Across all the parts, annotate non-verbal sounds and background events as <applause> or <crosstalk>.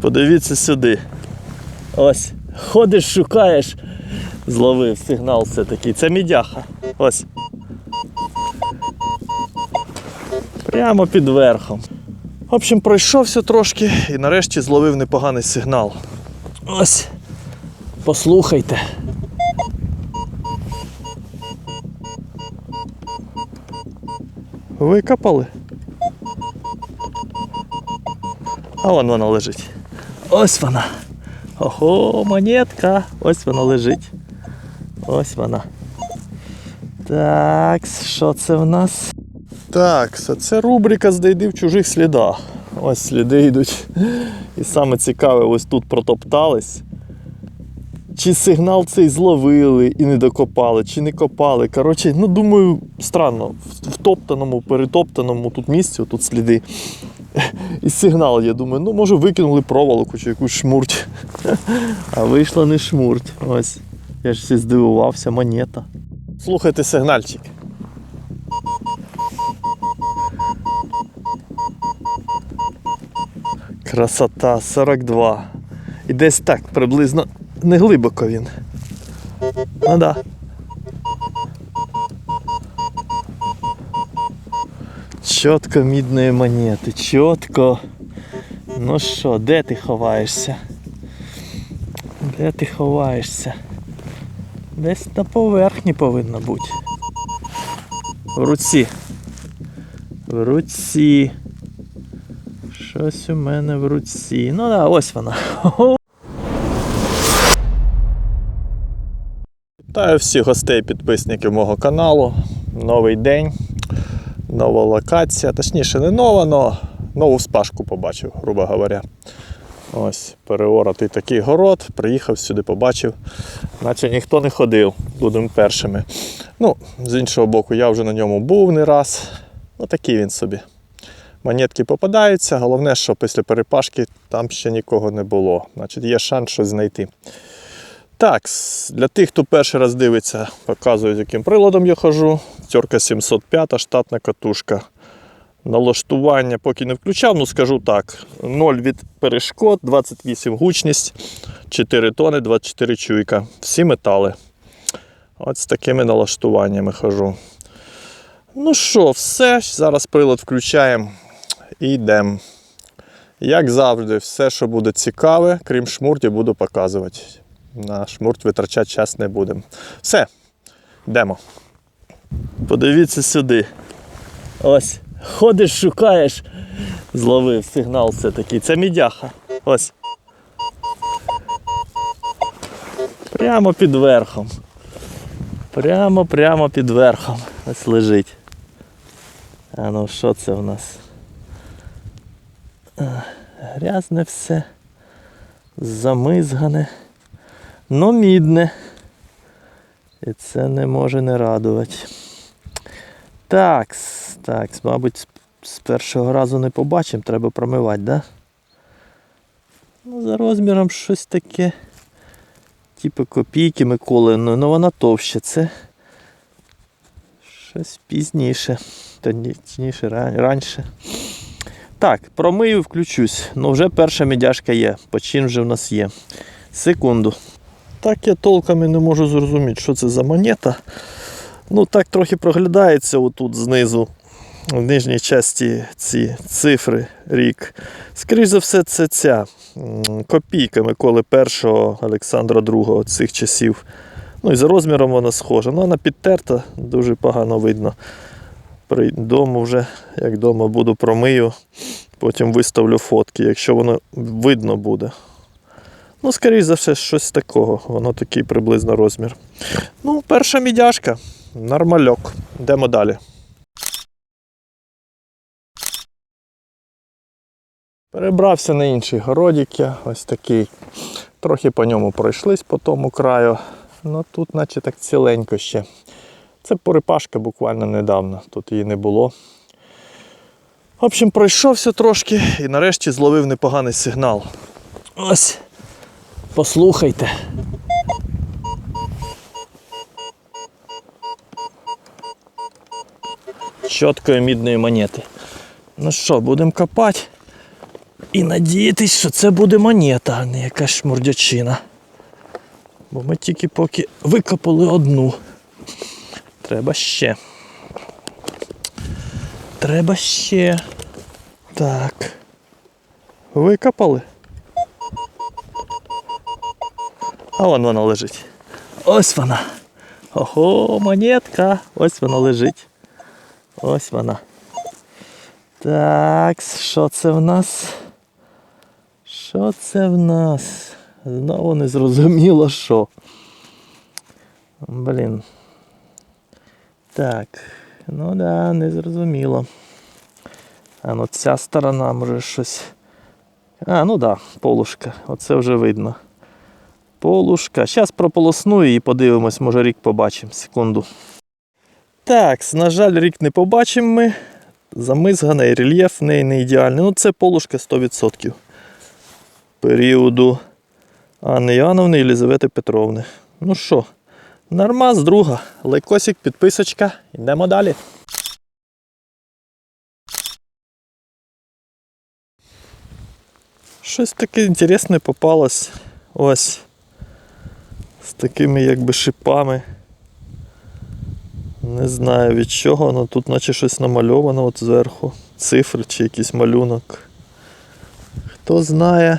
Подивіться сюди. Ось. Ходиш, шукаєш. Зловив сигнал все-таки. Це мідяха. Ось. Прямо під верхом. В общем, пройшовся трошки і нарешті зловив непоганий сигнал. Ось. Послухайте. Викопали. А вон вона лежить. Ось вона. Ого, монетка. Ось вона лежить. Ось вона. Так, що це в нас? Так, це рубрика «Знайди в чужих слідах. Ось сліди йдуть. І саме цікаве, ось тут протоптались. Чи сигнал цей зловили і не докопали, чи не копали. Коротше, ну думаю, странно, в втоптаному, перетоптаному тут місці, тут сліди. <laughs> І сигнал, я думаю, ну може викинули проволоку чи якусь шмурть. <laughs> А вийшла не шмурть. Ось. Я ж всі здивувався, монета. Слухайте сигнальчик. Красота 42. І десь так приблизно не глибоко він. Ну да. Чітко мідної монети, чітко. Ну що, де ти ховаєшся? Де ти ховаєшся? Десь на поверхні повинна бути. В руці. В руці. Щось у мене в руці. Ну да, ось вона. <laughs> Вітаю всіх гостей, підписників мого каналу. Новий день, нова локація. Точніше, не нова, але нову спашку побачив, грубо говоря. Ось, переоротий такий город, приїхав сюди, побачив, наче ніхто не ходив, будемо першими. Ну, з іншого боку, я вже на ньому був не раз. Ну, такий він собі. Монетки попадаються, головне, що після перепашки там ще нікого не було. Значить, є шанс щось знайти. Так, для тих, хто перший раз дивиться, показую, з яким приладом я хожу. Тьорка 705, штатна катушка. Налаштування поки не включав, ну скажу так: 0 від перешкод, 28 гучність, 4 тони, 24 чуйка. Всі метали. От з такими налаштуваннями хожу. Ну що, все. Зараз прилад включаємо і йдемо. Як завжди, все, що буде цікаве, крім шмуртів, буду показувати. На шмурт витрачати час не будемо. Все, йдемо. Подивіться сюди. Ось. Ходиш, шукаєш. Зловив сигнал все-таки. Це мідяха. Ось. Прямо під верхом. Прямо, прямо під верхом. Ось лежить. А ну що це в нас? Грязне все. Замизгане. Ну мідне. І це не може не радувати. Так, так, мабуть, з- першого разу не побачимо, треба промивати, да? Ну, за розміром щось таке. Типу копійки Миколи, ну, ну вона товще. Це щось пізніше. Точніше, ра- раніше. Так, промию, включусь. Ну вже перша медяшка є. Почин вже в нас є. Секунду. Так я толком і не можу зрозуміти, що це за монета. Ну, так трохи проглядається отут знизу, в нижній часті ці цифри, рік. Скоріше за все, це ця копійка Миколи І Олександра II цих часів. Ну і за розміром вона схожа. Ну, вона підтерта, дуже погано видно. Дому вже, як вдома буду, промию, потім виставлю фотки, якщо воно видно буде. Ну, скоріш за все, щось такого. Воно такий приблизно розмір. Ну, перша мідяшка. Нормальок. Йдемо далі. Перебрався на інший городик я, ось такий. Трохи по ньому пройшлись по тому краю. Ну тут, наче так ціленько ще. Це порипашка буквально недавно, тут її не було. В общем, пройшовся трошки і нарешті зловив непоганий сигнал. Ось. Послухайте. Чіткої мідної монети. Ну що, будемо копати. І надіятись, що це буде монета, а не якась шмурдячина. Бо ми тільки поки викопали одну. Треба ще. Треба ще. Так. Викопали. А вон вона лежить. Ось вона. Ого, монетка. Ось вона лежить. Ось вона. Так, що це в нас? Що це в нас? Знову не зрозуміло що. Блін. Так. Ну да, не зрозуміло. А ну ця сторона може щось. А, ну да, полушка. Оце вже видно. Полушка. Зараз прополосную і подивимось, може рік побачимо. Секунду. Так, на жаль, рік не побачимо ми. Замизганий рельєф в неї не ідеальний. Ну це полушка 100%. Періоду Анни Іоанновни і Єлизавети Петровни. Ну що, нормаз, друга. Лайкосик, підписочка. Йдемо далі. Щось таке інтересне попалось. Ось. З такими якби шипами. Не знаю від чого, але тут наче щось намальовано от зверху. Цифри чи якийсь малюнок. Хто знає,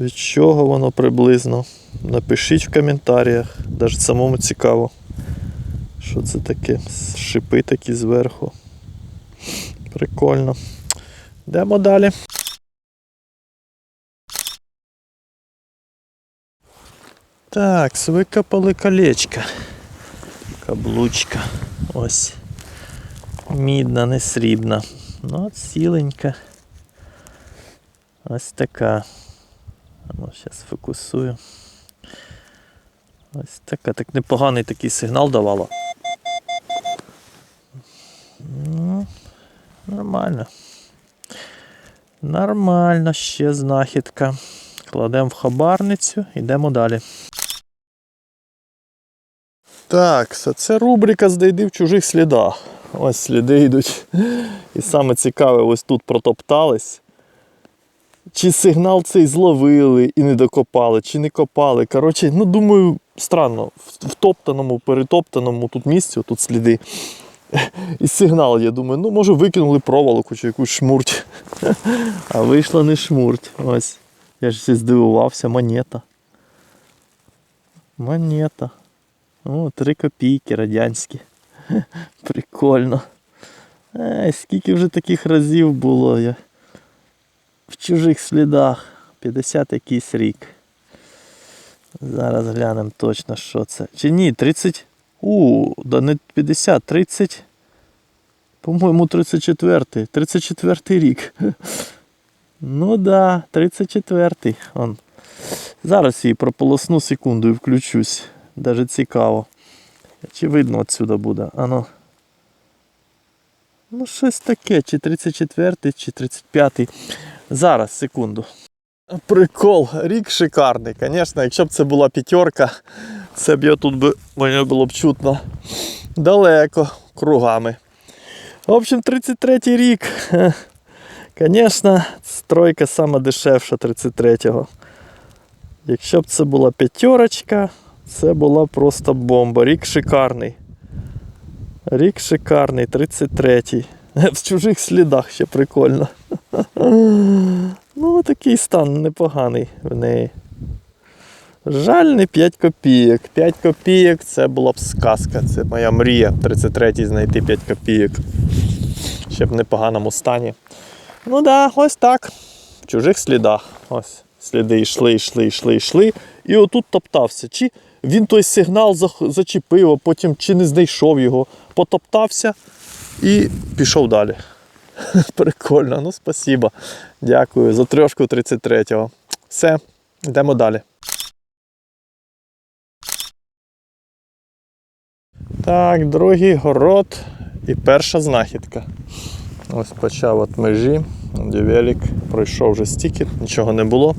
від чого воно приблизно. Напишіть в коментарях. Навіть самому цікаво. Що це таке? Шипи такі зверху. Прикольно. Йдемо далі. Так, викопали колечко. Каблучка. Ось. Мідна, не срібна. Ну, от сіленька. Ось така. Ну, зараз фокусую. Ось така. Так непоганий такий сигнал давала. Ну, нормально. Нормально, ще знахідка. Кладемо в хабарницю, йдемо далі. Так, це рубрика «Знайди в чужих слідах. Ось сліди йдуть. І саме цікаве, ось тут протоптались. Чи сигнал цей зловили і не докопали, чи не копали. Коротше, ну думаю, странно, в втоптаному, перетоптаному тут місці, тут сліди. І сигнал, я думаю, ну може викинули проволоку чи якусь шмурть. А вийшла не шмурть. Ось. Я ж здивувався, монета. Монета. О, 3 копійки радянські. <laughs> Прикольно. Ей, скільки вже таких разів було я в чужих слідах. 50 якийсь рік. Зараз глянемо точно, що це. Чи ні, 30. У, да не 50, 30. По-моєму, 34-й. 34 рік. <laughs> Ну да, 34-й. Зараз її прополосну секунду і включусь. Даже цікаво. Чи видно отсюда буде? Ано. Ну, щось таке, чи 34 чи 35 Зараз, секунду. Прикол, рік шикарний. Звісно, якщо б це була п'ятерка, це б я тут би, мене було б чутно далеко, кругами. В общем, 33 рік. <laughs> Звісно, стройка сама дешевша 33-го. Якщо б це була п'ятерочка, це була просто бомба. Рік шикарний. Рік шикарний, 33-й. <laughs> В чужих слідах ще прикольно. <laughs> Ну, такий стан непоганий в неї. Жаль, не 5 копійок. 5 копійок це була б сказка. Це моя мрія 33-й знайти 5 копійок. Ще в непоганому стані. Ну да, ось так. В чужих слідах. Ось. Сліди йшли, йшли, йшли, йшли. І отут топтався. Чи він той сигнал зачепив, а потім чи не знайшов його, потоптався і пішов далі. <laughs> Прикольно, ну спасибо. Дякую за трьошку 33-го. Все, йдемо далі. Так, другий город і перша знахідка. Ось почав від межі, де велик, пройшов вже стільки, нічого не було.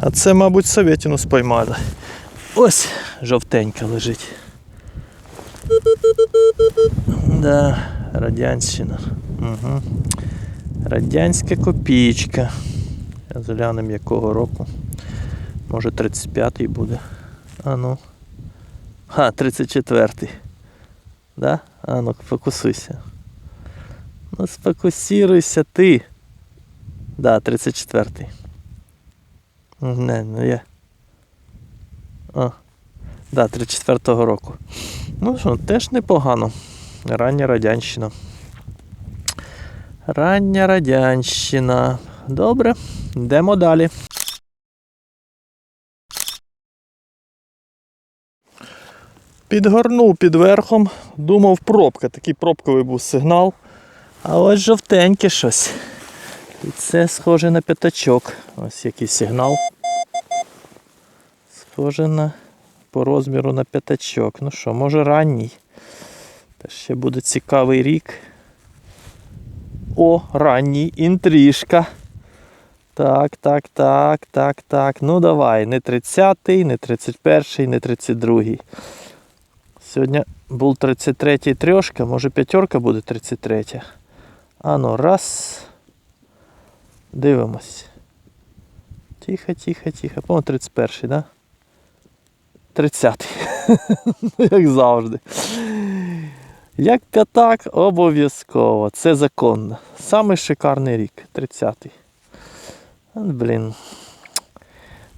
А це, мабуть, Совєтіну споймали. Ось жовтенька лежить. Да, радянщина. Угу. Радянська копійка. Глянемо якого року. Може 35-й буде. А ну. Ха, 34-й. Да? А ну, фокусуйся. Ну, сфокусируйся ти. Да, 34-й. Не, ну я. О. Да, 34-го року. Ну що, теж непогано. Рання радянщина. Рання радянщина. Добре, йдемо далі. Підгорнув під верхом, думав пробка. Такий пробковий був сигнал. А ось жовтеньке щось. І це схоже на п'ятачок. Ось який сигнал. На по розміру на п'ятачок. Ну що, може ранній. Та ще буде цікавий рік. О, ранній інтрижка. Так, так, так, так, так. Ну давай. Не 30-й, не 31-й, не 32-й. Сьогодні був 33-й трьошка, може п'ятерка буде 33. Ану, раз. Дивимось. Тихо, тихо, тихо. По-моєму, 31-й, да? 30-й. Ну, <laughs> Як завжди. Як п'ятак, обов'язково. Це законно. Самий шикарний рік. 30-й. От, Блін.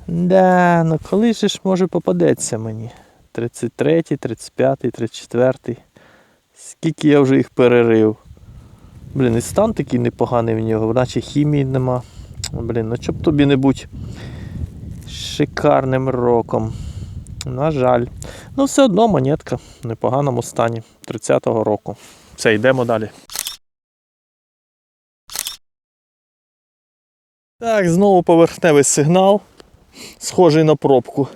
Да, ну коли же ж може попадеться мені? 33, 35, 34. Скільки я вже їх перерив. Блін, і стан такий непоганий в нього, наче хімії нема. Блін, ну щоб тобі не будь шикарним роком. На жаль. Ну, все одно монетка в непоганому стані 30-го року. Все, йдемо далі. Так, знову поверхневий сигнал, схожий на пробку.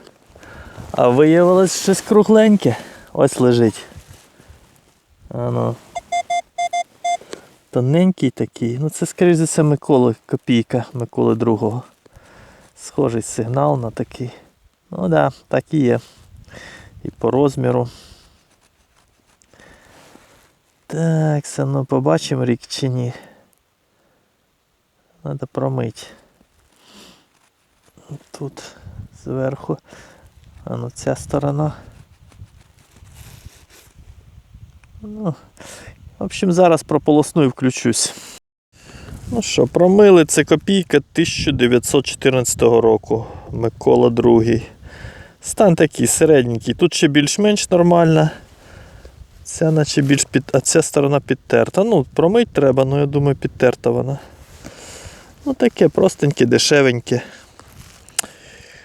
А виявилось щось кругленьке. Ось лежить. Ано. Тоненький такий. Ну це, скоріш за все, Миколи копійка Миколи другого. Схожий сигнал на такий. Ну так, да, так і є. І по розміру. Так, все, ну побачимо рік чи ні. Треба промити. Тут зверху. А ну ця сторона. Ну, в общем, зараз прополосну і включусь. Ну що, промили це копійка 1914 року. Микола II. Стан такий середненький. Тут ще більш-менш нормальна. Ця наче більш під... А ця сторона підтерта. Ну, промить треба, ну я думаю, підтерта вона. Ну таке простеньке, дешевеньке.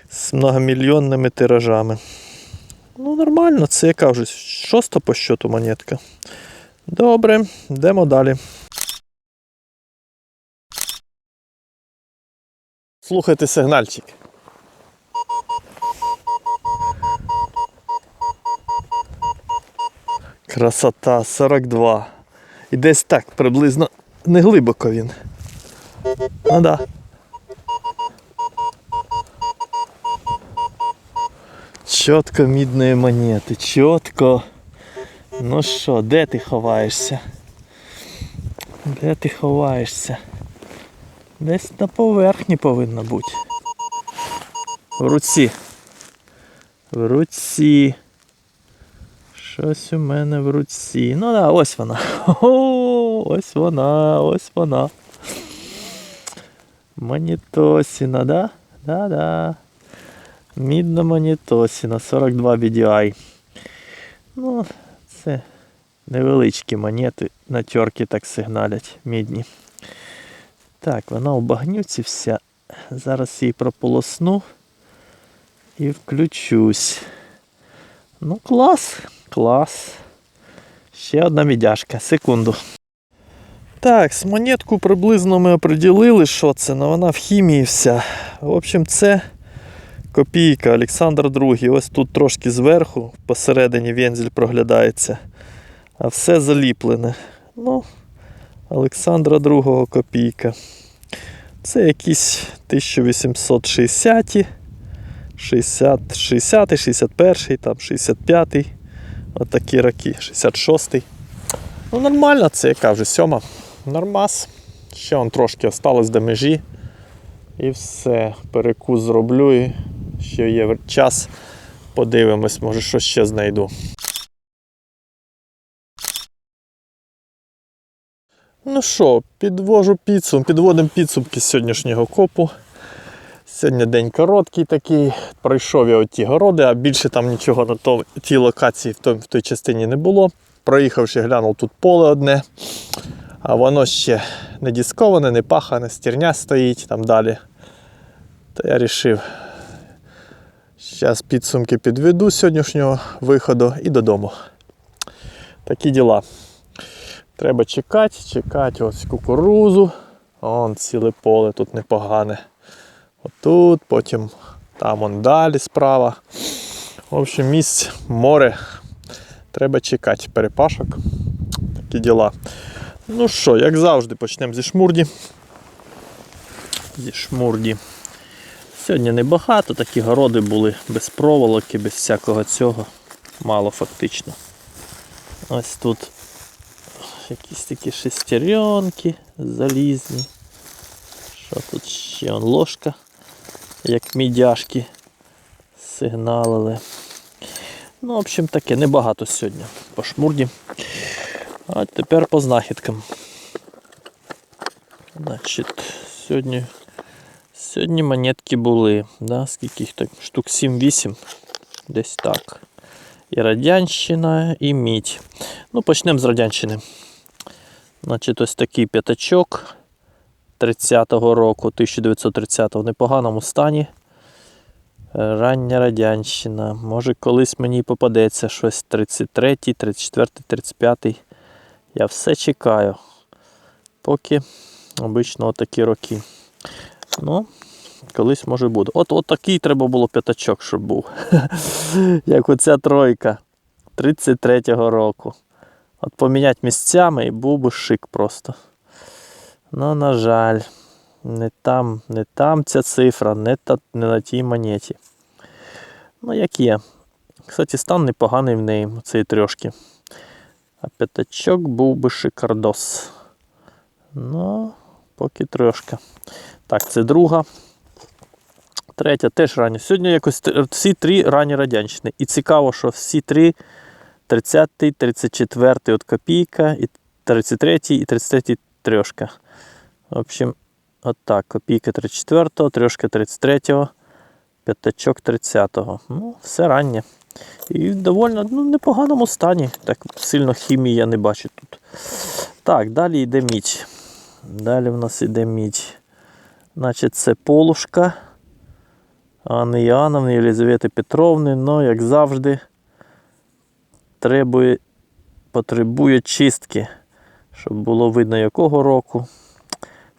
З многомільйонними тиражами. Ну, нормально, це яка вже шоста по щоту монетка. Добре, йдемо далі. Слухайте сигнальчик. Красота 42. І десь так приблизно не глибоко він. Ну да. Чітко мідної монети, чітко. Ну що, де ти ховаєшся? Де ти ховаєшся? Десь на поверхні повинна бути. В руці. В руці. Щось у мене в руці. Ну да, ось вона. О, ось вона, ось вона. Монітосіна, да? Да-да. Мідна монітосіна, 42 BDI. Ну, це невеличкі монети, на тьорки так сигналять, мідні. Так, вона у багнюці вся. Зараз її прополосну і включусь. Ну, клас, клас. Ще одна мідяшка. Секунду. Так, з монетку приблизно ми оприділили, що це, але вона в хімії вся. В общем, це копійка Олександр II. Ось тут трошки зверху, посередині вензель проглядається. А все заліплене. Ну, Олександра II копійка. Це якісь 1860, 60, 60, 61, там 65. Отакі роки, 66. Ну нормально, це яка вже сьома. Нормас. Ще он трошки осталось до межі. І все. Перекус зроблю і ще є час. Подивимось, може щось ще знайду. Ну що, підвожу підсум, підводимо підсумки сьогоднішнього копу. Сьогодні день короткий такий. Пройшов я оті городи, а більше там нічого на тій локації в, той, в той частині не було. Проїхавши, глянув тут поле одне, а воно ще не дісковане, не пахане, стірня стоїть там далі. То я вирішив, зараз підсумки підведу сьогоднішнього виходу і додому. Такі діла. Треба чекати, чекати ось кукурузу. Вон ціле поле тут непогане. Отут, потім там он далі справа. В общем, місць море. Треба чекати перепашок. Такі діла. Ну що, як завжди, почнемо зі шмурді. Зі шмурді. Сьогодні небагато, такі городи були без проволоки, без всякого цього. Мало фактично. Ось тут якісь такі шестеренки залізні. Що тут ще? Он ложка, як мідяшки сигналили. Ну, в общем, таке, небагато сьогодні по шмурді. А тепер по знахідкам. Значить, сьогодні, сьогодні монетки були. Да? Скільки їх так? Штук 7-8. Десь так. І Радянщина, і мідь. Ну, почнемо з Радянщини. Значить, ось такий п'ятачок 30-го року, 1930-го, в непоганому стані. Е, Рання Радянщина. Може, колись мені попадеться щось 33, 34, 35. Я все чекаю. Поки обично отакі роки. Ну, колись може буде. От, от такий треба було п'ятачок, щоб був. <laughs> Як оця тройка 33-го року. От поміняти місцями і був би шик просто. Ну, на жаль, не там, не там ця цифра, не, та, не на тій монеті. Ну, як є. Кстати, стан непоганий в неї, цієї трьошки. А п'ятачок був би шикардос. Ну, поки трошка. Так, це друга. Третя теж рання. Сьогодні якось всі три ранні радянщини. І цікаво, що всі три 30-й, 34-й от копійка, і 33-й, і 33-й трьошка. В общем, от так. Копійка 34-го, трьошка 33-го, п'ятачок 30-го. Ну, все раннє. І в доволі ну, непоганому стані. Так сильно хімії я не бачу тут. Так, далі йде мідь. Далі в нас йде мідь. Значить, це полушка. Анни Іоанновни, Єлизавети Петровни, ну, як завжди, требує, потребує чистки, щоб було видно якого року.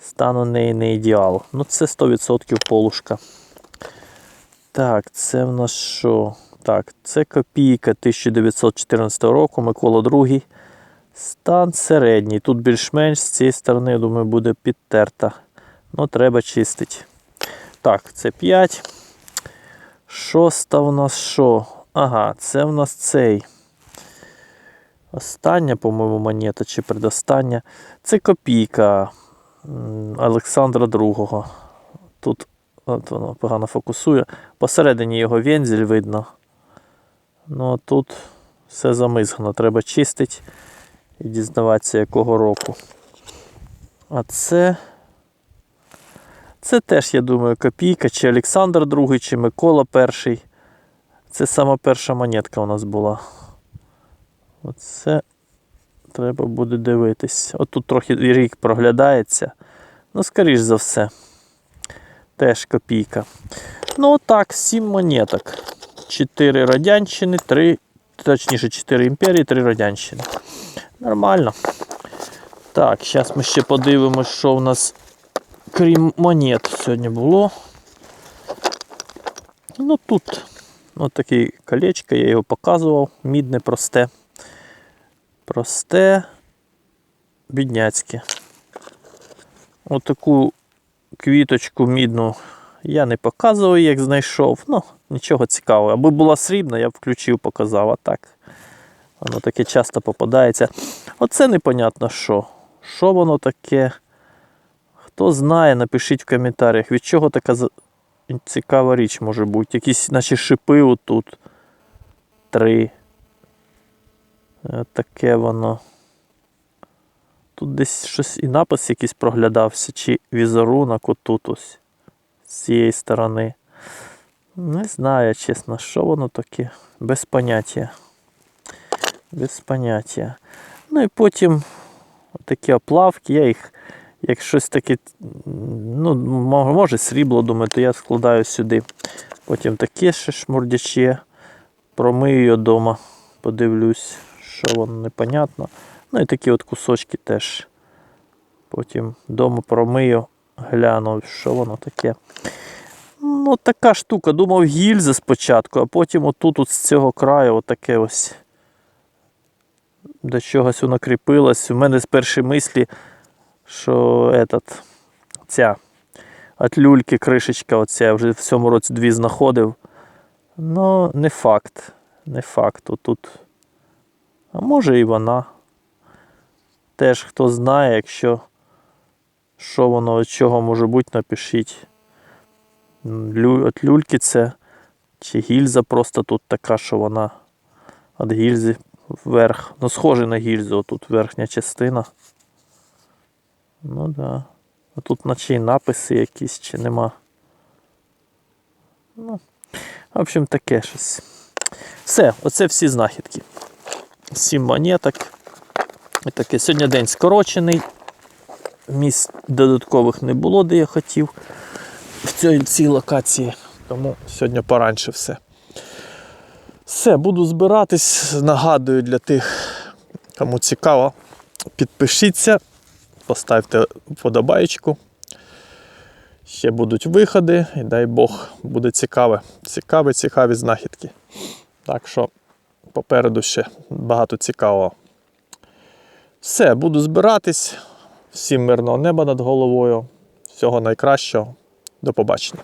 Стан у неї не ідеал. Ну, це 100% полушка. Так, це в нас що? Так, це копійка 1914 року, Микола II. Стан середній. Тут більш-менш з цієї сторони, я думаю, буде підтерта. Ну, треба чистити. Так, це 5. Шоста в нас що? Ага, це в нас цей. Остання, по-моєму, монета чи предостання. Це копійка Олександра II. Тут от воно погано фокусує. Посередині його вензель видно. Ну а тут все замизгано. Треба чистити і дізнаватися, якого року. А це. Це теж, я думаю, копійка, чи Олександр II, чи Микола І. Це сама перша монетка у нас була. Оце треба буде дивитись. От тут трохи рік проглядається. Ну, скоріш за все. Теж копійка. Ну, отак, 7 монеток. 4 радянщини, 3, точніше, 4 імперії, 3 радянщини. Нормально. Так, зараз ми ще подивимося, що у нас крім монет сьогодні було. Ну тут от таке колечко, я його показував, мідне, просте. Просте, бідняцьке. Отаку квіточку мідну я не показував, як знайшов. Ну, нічого цікавого. Аби була срібна, я б включив, показав, а так. Воно таке часто попадається. Оце непонятно що. Що воно таке? Хто знає, напишіть в коментарях, від чого така цікава річ може бути. Якісь наче шипи отут. Три. Е, Таке воно. Тут десь щось і напис якийсь проглядався, чи візерунок отут ось. З цієї сторони. Не знаю, чесно, що воно таке. Без поняття. Без поняття. Ну і потім такі оплавки, я їх, як щось таке, ну, може срібло, думаю, то я складаю сюди. Потім таке ще шмурдяче. Промию вдома, подивлюсь, що воно непонятно. Ну і такі от кусочки теж. Потім вдома промию, гляну, що воно таке. Ну, така штука. Думав гільза спочатку, а потім отут от з цього краю отаке ось до чогось воно кріпилось. У мене з перші мислі, що этот, ця от люльки кришечка, оця, я вже в цьому році дві знаходив. Ну, не факт. Не факт. Отут. А може і вона. Теж хто знає, якщо що воно від чого може бути, напишіть. Лю, от люльки це. Чи гільза просто тут така, що вона від гільзи вверх. Ну, схоже на гільзу, тут верхня частина. Ну да. А тут наче й написи якісь чи нема. Ну, в общем, таке щось. Все, оце всі знахідки. Сім монеток. І таке. Сьогодні день скорочений. Місць додаткових не було, де я хотів в цій, цій локації. Тому сьогодні поранше все. Все, буду збиратись. Нагадую для тих, кому цікаво, підпишіться, поставте вподобайку. Ще будуть виходи, і дай Бог буде цікаве. Цікаві, цікаві знахідки. Так що попереду ще багато цікавого. Все, буду збиратись. Всім мирного неба над головою. Всього найкращого. До побачення.